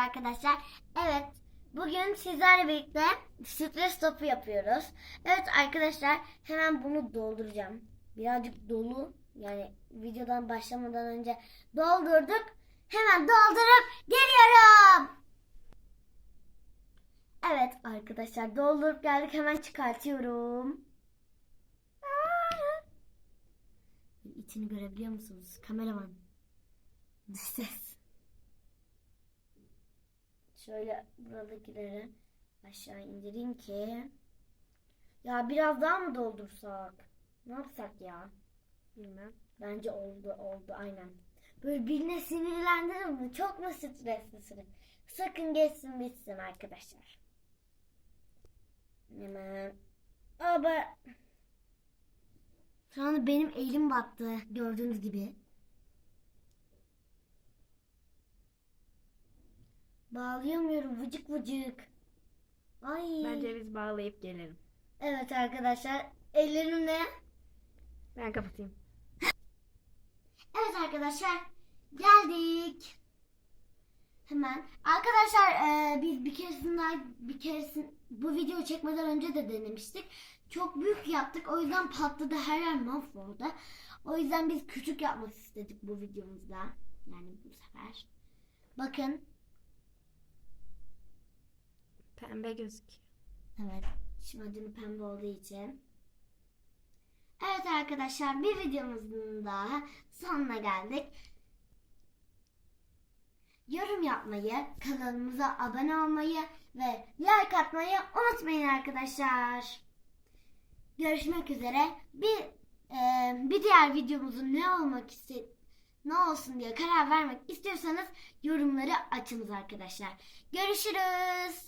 arkadaşlar. Evet, bugün sizlerle birlikte stres topu yapıyoruz. Evet arkadaşlar, hemen bunu dolduracağım. Birazcık dolu, yani videodan başlamadan önce doldurduk. Hemen doldurup geliyorum. Evet arkadaşlar, doldurup geldik. Hemen çıkartıyorum. İçini görebiliyor musunuz? Kameraman. Dış ses. Şöyle buradakileri aşağı indireyim ki. Ya biraz daha mı doldursak? Ne yapsak ya? Bilmem. Bence oldu oldu aynen. Böyle birine sinirlendirir mi? Çok mu streslisin? Sakın geçsin bitsin arkadaşlar. Hemen. Aba. Şu anda benim elim battı gördüğünüz gibi. Bağlayamıyorum vıcık vıcık. Ay. Bence biz bağlayıp gelelim. Evet arkadaşlar ellerimle. Ben kapatayım. Evet arkadaşlar geldik. Hemen arkadaşlar e, biz bir keresinde bir keresin bu videoyu çekmeden önce de denemiştik. Çok büyük yaptık o yüzden patladı her yer mahvoldu. O yüzden biz küçük yapmak istedik bu videomuzda. Yani bu sefer. Bakın Pembe gözüküyor. Evet. Şimdinin pembe olduğu için. Evet arkadaşlar bir videomuzun daha sonuna geldik. Yorum yapmayı, kanalımıza abone olmayı ve like atmayı unutmayın arkadaşlar. Görüşmek üzere. Bir e, bir diğer videomuzun ne olmak iste ne olsun diye karar vermek istiyorsanız yorumları açınız arkadaşlar. Görüşürüz.